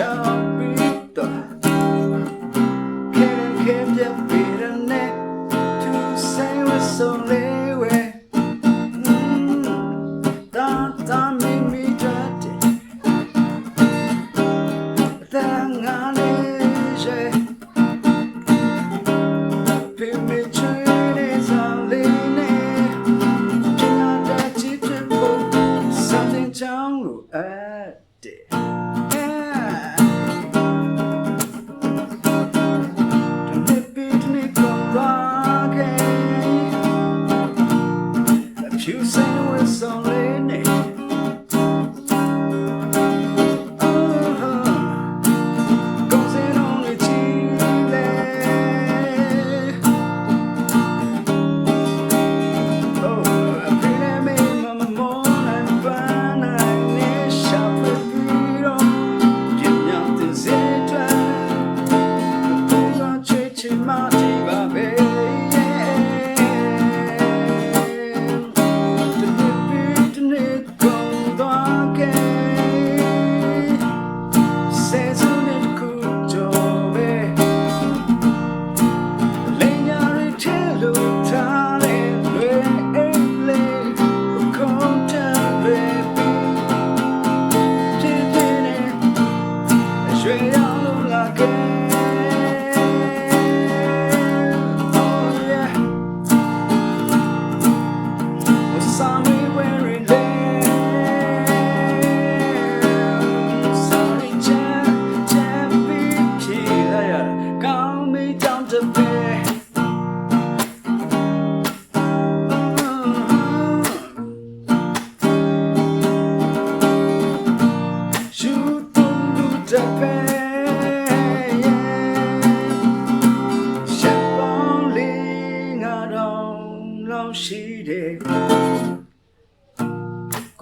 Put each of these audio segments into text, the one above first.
shall be the can can just be the net to say with so lewe da da me me drat da ngale je pe me chune sa le ne china da chi chi po something chang lu at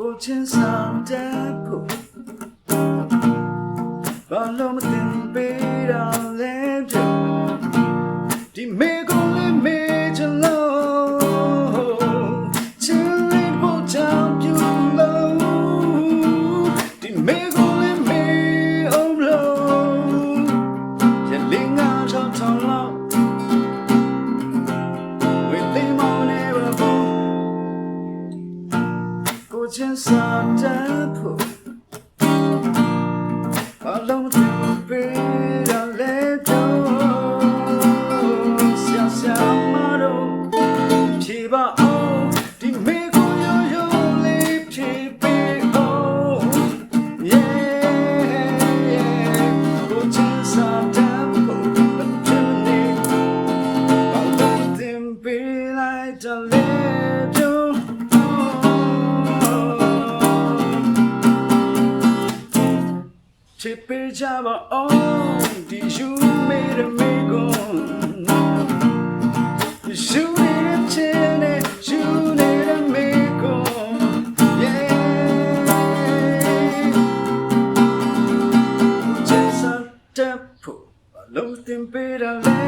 ကိုချင်းဆောင်တဲ့ဖို့ဘာလို့မတင်ပေးတော့လဲပြဒီမေကို ခြင်းစတဲ့ဖို့ဘာလို့ဒီပေးရလဲတော့ဆရာဆရာမတို့ဖြေပါအောင်ဒီမေကိုရိုးရိုးလေးဖြေပေးအောင် yeah yeah ကိုခြင်းစတဲ့ဖို့ဘာလို့ဒီပေးလိုက်တယ် ချစ်ပေးကြပါအောင်ဒီယူမေရမေကိုယူနေချင်တဲ့ယူနေရမေကို yeah just a step လုံးတင်ပေးတယ်